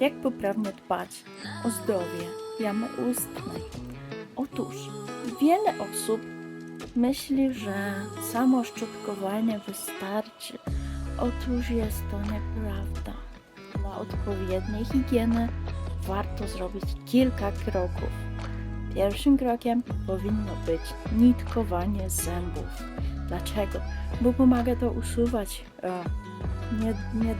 Jak poprawnie dbać o zdrowie jamy ustnej? Otóż wiele osób myśli, że samo szczotkowanie wystarczy. Otóż jest to nieprawda. Dla odpowiedniej higieny warto zrobić kilka kroków. Pierwszym krokiem powinno być nitkowanie zębów. Dlaczego? Bo pomaga to usuwać e, nie, nie,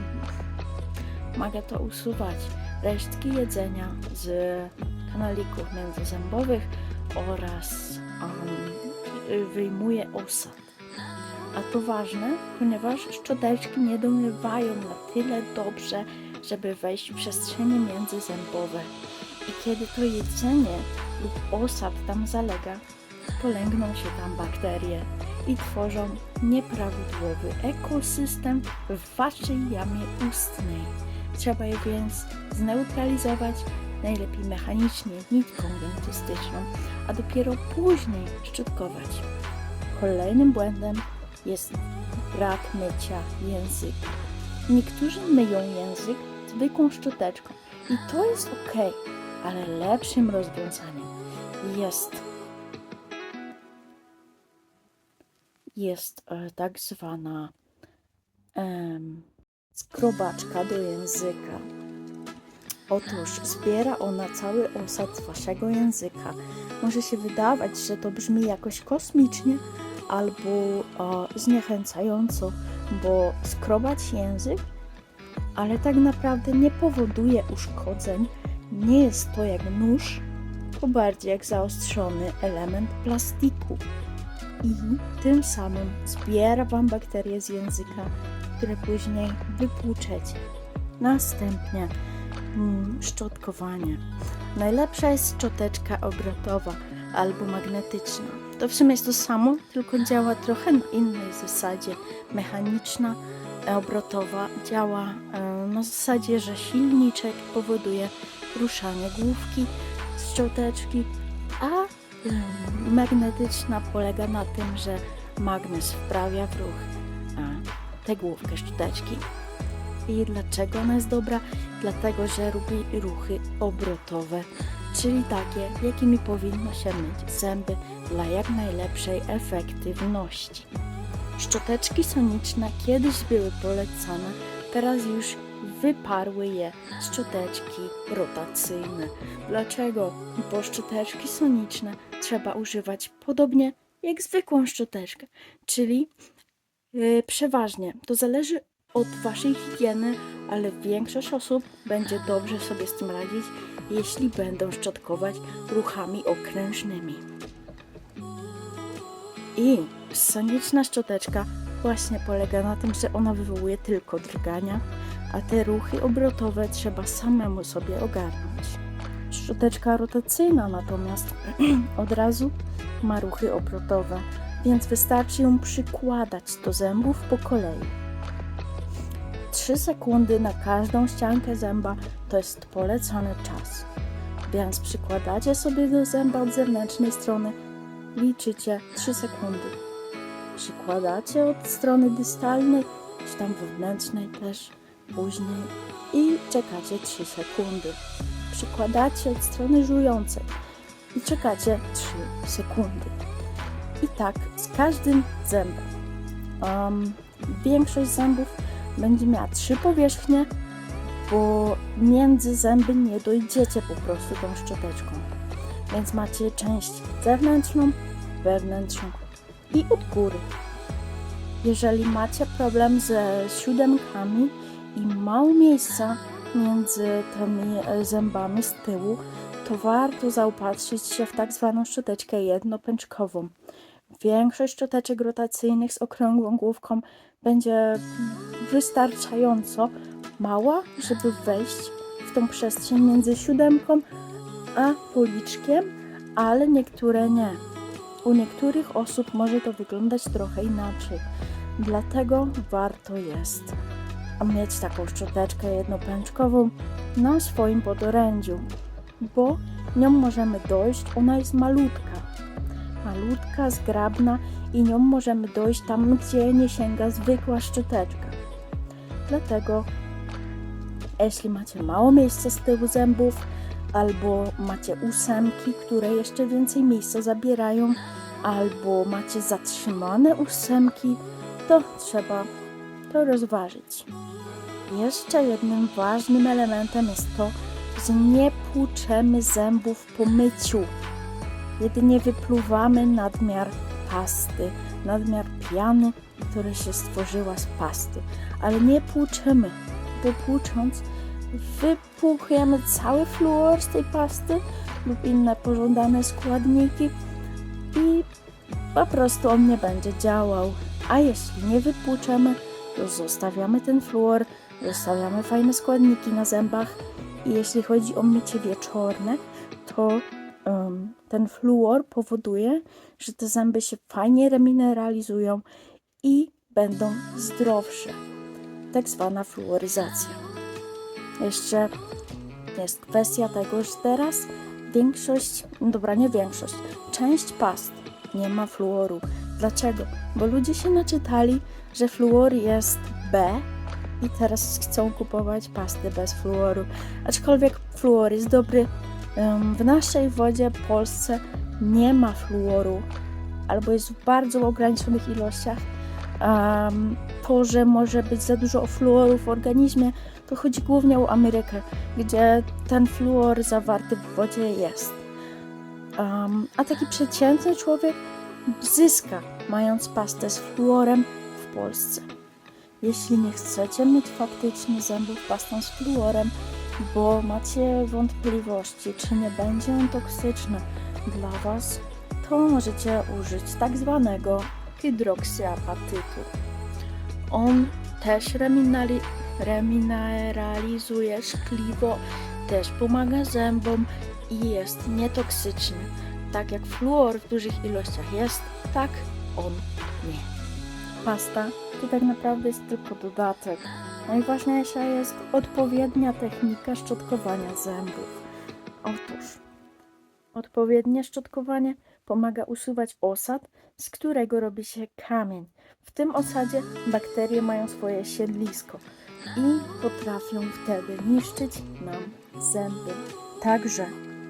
pomaga to usuwać resztki jedzenia z kanalików międzyzębowych oraz um, wyjmuje osad. A to ważne, ponieważ szczoteczki nie domywają na tyle dobrze, żeby wejść w przestrzenie międzyzębowe. I kiedy to jedzenie lub osad tam zalega, polęgną się tam bakterie i tworzą nieprawidłowy ekosystem w waszej jamie ustnej. Trzeba je więc zneutralizować, najlepiej mechanicznie nitką dentystyczną, a dopiero później szczotkować. Kolejnym błędem jest brak mycia języka. Niektórzy myją język zwykłą szczoteczką i to jest ok, ale lepszym rozwiązaniem jest jest e, tak zwana skrobaczka do języka. Otóż zbiera ona cały osad waszego języka. Może się wydawać, że to brzmi jakoś kosmicznie albo e, zniechęcająco, bo skrobać język, ale tak naprawdę nie powoduje uszkodzeń. Nie jest to jak nóż, to bardziej jak zaostrzony element plastiku i tym samym zbiera Wam bakterie z języka, które później wypłuczecie. Następnie mm, szczotkowanie. Najlepsza jest szczoteczka obrotowa albo magnetyczna. To w sumie jest to samo, tylko działa trochę na innej zasadzie. Mechaniczna, e, obrotowa działa e, na zasadzie, że silniczek powoduje ruszanie główki z szczoteczki, a Ym, magnetyczna polega na tym, że magnes wprawia w ruch tę główkę szczoteczki. I dlaczego ona jest dobra? Dlatego, że robi ruchy obrotowe, czyli takie, jakimi powinno się myć zęby dla jak najlepszej efektywności. Szczoteczki soniczne kiedyś były polecane, teraz już wyparły je szczoteczki rotacyjne. Dlaczego? Bo szczoteczki soniczne trzeba używać podobnie jak zwykłą szczoteczkę, czyli przeważnie to zależy od Waszej higieny, ale większość osób będzie dobrze sobie z tym radzić, jeśli będą szczotkować ruchami okrężnymi. I soniczna szczoteczka właśnie polega na tym, że ona wywołuje tylko drgania, a te ruchy obrotowe trzeba samemu sobie ogarnąć. Szczoteczka rotacyjna natomiast od razu ma ruchy obrotowe, więc wystarczy ją przykładać do zębów po kolei. 3 sekundy na każdą ściankę zęba to jest polecany czas. Więc przykładacie sobie do zęba od zewnętrznej strony, liczycie 3 sekundy. Przykładacie od strony dystalnej, czy tam wewnętrznej też później i czekacie 3 sekundy. Przykładacie od strony żującej i czekacie 3 sekundy. I tak z każdym zębem. Um, większość zębów będzie miała trzy powierzchnie, bo między zęby nie dojdziecie po prostu tą szczoteczką. Więc macie część zewnętrzną, wewnętrzną i od góry. Jeżeli macie problem ze siódemkami i mało miejsca między tymi e, zębami z tyłu, to warto zaopatrzyć się w tak zwaną szczoteczkę jednopęczkową. Większość szczoteczek rotacyjnych z okrągłą główką będzie wystarczająco mała, żeby wejść w tą przestrzeń między siódemką a policzkiem, ale niektóre nie. U niektórych osób może to wyglądać trochę inaczej. Dlatego warto jest mieć taką szczoteczkę jednopęczkową na swoim podorędziu, bo nią możemy dojść, ona jest malutka. Malutka, zgrabna i nią możemy dojść tam, gdzie nie sięga zwykła szczoteczka. Dlatego jeśli macie mało miejsca z tyłu zębów, albo macie ósemki, które jeszcze więcej miejsca zabierają, albo macie zatrzymane ósemki, to trzeba to rozważyć. Jeszcze jednym ważnym elementem jest to, że nie płuczemy zębów po myciu. Jedynie wypluwamy nadmiar pasty, nadmiar piany, która się stworzyła z pasty, ale nie płuczemy, bo płucząc wypłuchujemy cały fluor z tej pasty lub inne pożądane składniki i po prostu on nie będzie działał. A jeśli nie wypłuczemy, to zostawiamy ten fluor, zostawiamy fajne składniki na zębach i jeśli chodzi o mycie wieczorne, to ten fluor powoduje, że te zęby się fajnie remineralizują i będą zdrowsze. Tak zwana fluoryzacja. Jeszcze jest kwestia tego, że teraz większość, dobra, nie większość, część past nie ma fluoru. Dlaczego? Bo ludzie się naczytali, że fluor jest B i teraz chcą kupować pasty bez fluoru. Aczkolwiek fluor jest dobry. W naszej wodzie w Polsce nie ma fluoru albo jest w bardzo ograniczonych ilościach. To, że może być za dużo fluoru w organizmie, to chodzi głównie o Amerykę, gdzie ten fluor zawarty w wodzie jest. A taki przeciętny człowiek zyska, mając pastę z fluorem w Polsce. Jeśli nie chcecie mieć faktycznie zębów pastą z fluorem, bo macie wątpliwości, czy nie będzie on toksyczny dla Was, to możecie użyć tak zwanego hydroksyapatytu. On też reminali- remineralizuje szkliwo, też pomaga zębom i jest nietoksyczny. Tak jak fluor w dużych ilościach jest, tak on nie. Pasta to tak naprawdę jest tylko dodatek. Najważniejsza jest odpowiednia technika szczotkowania zębów. Otóż odpowiednie szczotkowanie pomaga usuwać osad, z którego robi się kamień. W tym osadzie bakterie mają swoje siedlisko i potrafią wtedy niszczyć nam zęby. Także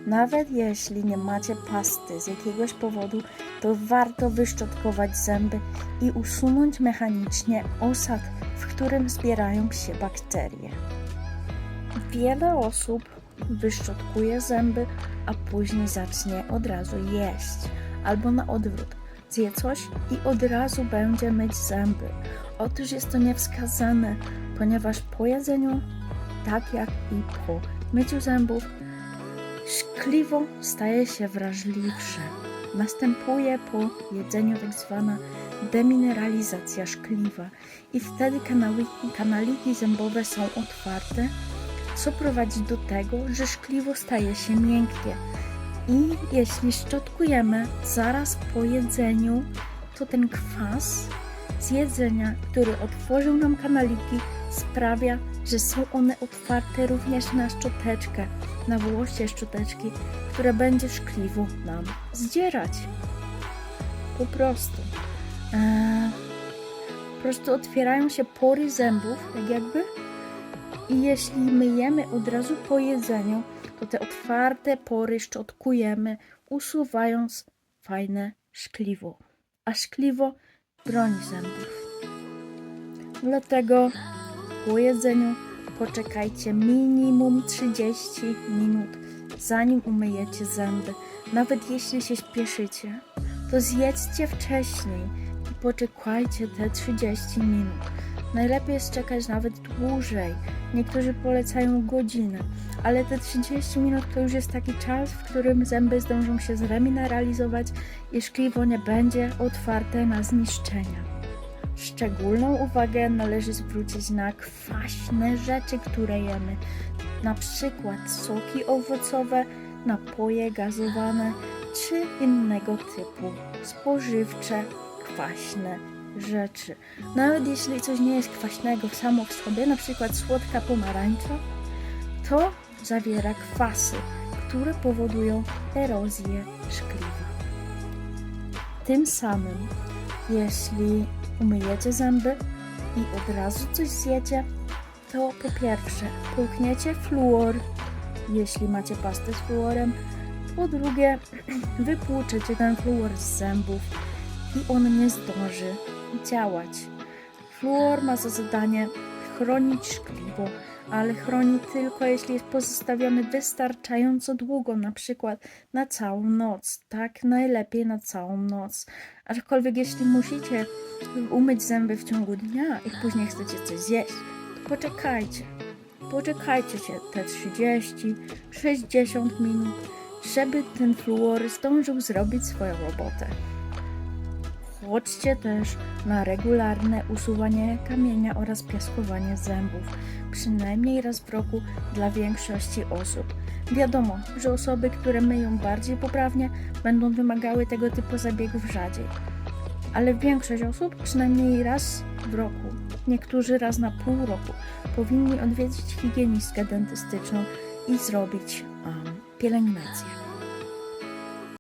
nawet jeśli nie macie pasty z jakiegoś powodu, to warto wyszczotkować zęby i usunąć mechanicznie osad, w którym zbierają się bakterie. Wiele osób wyszczotkuje zęby, a później zacznie od razu jeść, albo na odwrót. Zje coś i od razu będzie myć zęby. Otóż jest to niewskazane, ponieważ po jedzeniu, tak jak i po myciu zębów, szkliwo staje się wrażliwsze. Następuje po jedzeniu tak zwana demineralizacja szkliwa i wtedy kanały, kanaliki zębowe są otwarte, co prowadzi do tego, że szkliwo staje się miękkie. I jeśli szczotkujemy zaraz po jedzeniu, to ten kwas z jedzenia, który otworzył nam kanaliki, sprawia, że są one otwarte również na szczoteczkę, na włoście szczoteczki, które będzie szkliwo nam zdzierać. Po prostu. Eee, po prostu otwierają się pory zębów, tak jakby. I jeśli myjemy od razu po jedzeniu, to te otwarte pory szczotkujemy, usuwając fajne szkliwo. A szkliwo broni zębów. Dlatego po jedzeniu poczekajcie minimum 30 minut, zanim umyjecie zęby. Nawet jeśli się śpieszycie, to zjedzcie wcześniej i poczekajcie te 30 minut. Najlepiej jest czekać nawet dłużej. Niektórzy polecają godzinę, ale te 30 minut to już jest taki czas, w którym zęby zdążą się zremineralizować i szkliwo nie będzie otwarte na zniszczenia. Szczególną uwagę należy zwrócić na kwaśne rzeczy, które jemy, na przykład soki owocowe, napoje gazowane czy innego typu spożywcze, kwaśne rzeczy. Nawet jeśli coś nie jest kwaśnego samo w sobie, na przykład słodka pomarańcza, to zawiera kwasy, które powodują erozję szkliwa. Tym samym, jeśli umyjecie zęby i od razu coś zjecie, to po pierwsze połkniecie fluor, jeśli macie pastę z fluorem. Po drugie, wypłuczecie ten fluor z zębów i on nie zdąży działać. Fluor ma za zadanie chronić szkliwo, ale chroni tylko jeśli jest pozostawiony wystarczająco długo, na przykład na całą noc. Tak, najlepiej na całą noc. Aczkolwiek jeśli musicie umyć zęby w ciągu dnia i później chcecie coś zjeść, to poczekajcie. Poczekajcie się te 30, 60 minut, żeby ten fluor zdążył zrobić swoją robotę. Chodźcie też na regularne usuwanie kamienia oraz piaskowanie zębów, przynajmniej raz w roku dla większości osób. Wiadomo, że osoby, które myją bardziej poprawnie, będą wymagały tego typu zabiegów rzadziej. Ale większość osób przynajmniej raz w roku, niektórzy raz na pół roku, powinni odwiedzić higienistkę dentystyczną i zrobić um, pielęgnację.